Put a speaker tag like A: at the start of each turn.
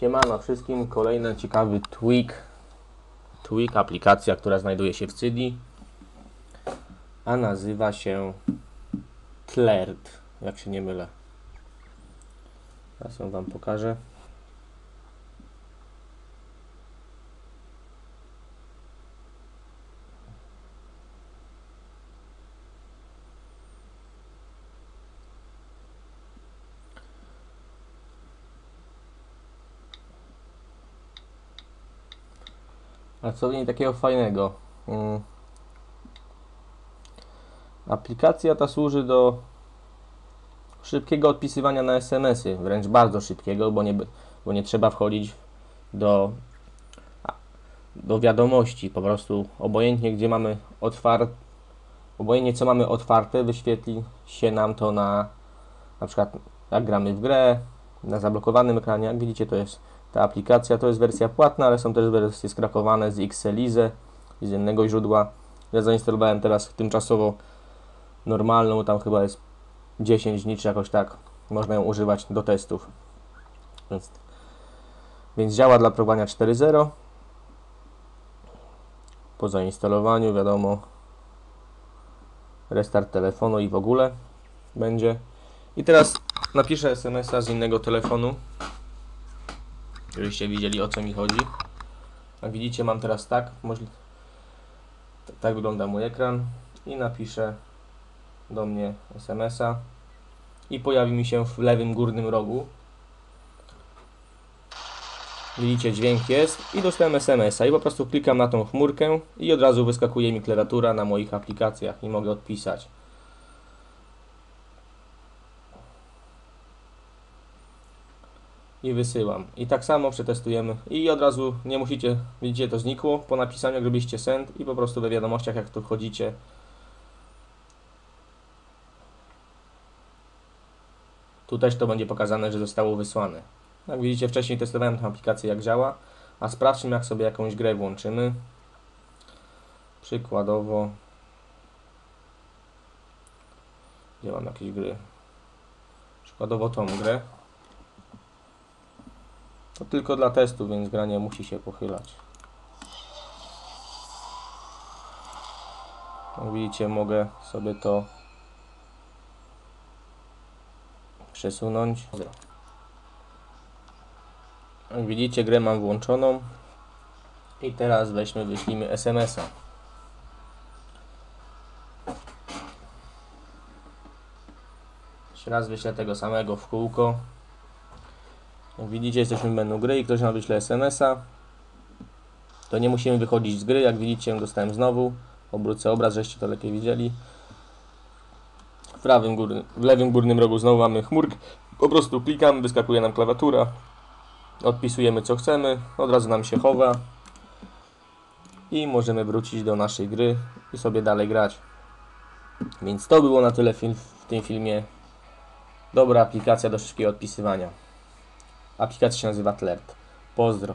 A: Siemano wszystkim, kolejny ciekawy tweak. Tweak, aplikacja, która znajduje się w Cydi. A nazywa się Tlert, jak się nie mylę. Teraz ją Wam pokażę. A co w niej takiego fajnego? Mm. Aplikacja ta służy do szybkiego odpisywania na SMS-y, wręcz bardzo szybkiego, bo nie, bo nie trzeba wchodzić do, do wiadomości. Po prostu obojętnie gdzie mamy otwarte, obojętnie co mamy otwarte, wyświetli się nam to na na przykład jak gramy w grę, na zablokowanym ekranie. Jak widzicie, to jest ta aplikacja. To jest wersja płatna, ale są też wersje skrakowane z Xelize, z innego źródła. Ja zainstalowałem teraz tymczasowo normalną, tam chyba jest 10 dni czy jakoś tak. Można ją używać do testów. Więc, więc działa dla prowania 4.0. Po zainstalowaniu, wiadomo, restart telefonu i w ogóle będzie. I teraz napiszę SMS-a z innego telefonu, żebyście widzieli o co mi chodzi. Jak widzicie mam teraz tak, tak wygląda mój ekran i napiszę do mnie SMS-a i pojawi mi się w lewym górnym rogu. Widzicie, dźwięk jest i dostałem SMS-a i po prostu klikam na tą chmurkę i od razu wyskakuje mi klawiatura na moich aplikacjach i mogę odpisać. I wysyłam. I tak samo przetestujemy i od razu nie musicie, widzicie to znikło, po napisaniu robiliście send i po prostu we wiadomościach jak tu wchodzicie tu też to będzie pokazane, że zostało wysłane. Jak widzicie wcześniej testowałem tę aplikację jak działa, a sprawdźmy jak sobie jakąś grę włączymy. Przykładowo gdzie mam jakieś gry? Przykładowo tą grę. To tylko dla testu, więc gra nie musi się pochylać. Widzicie, mogę sobie to przesunąć. Jak widzicie, grę mam włączoną. I teraz weźmy, wyślimy SMS-a. Jeszcze raz wyślę tego samego w kółko. Jak widzicie, jesteśmy w menu gry i ktoś nam wyśle SMS-a. To nie musimy wychodzić z gry. Jak widzicie, dostałem znowu. Obrócę obraz, żeście to lepiej widzieli. W, prawym w lewym górnym rogu znowu mamy chmurkę. Po prostu klikam, wyskakuje nam klawiatura. Odpisujemy co chcemy. Od razu nam się chowa. I możemy wrócić do naszej gry i sobie dalej grać. Więc to było na tyle film, w tym filmie. Dobra aplikacja do szybkiego odpisywania. Aplikacja się nazywa Tlert. Pozdro.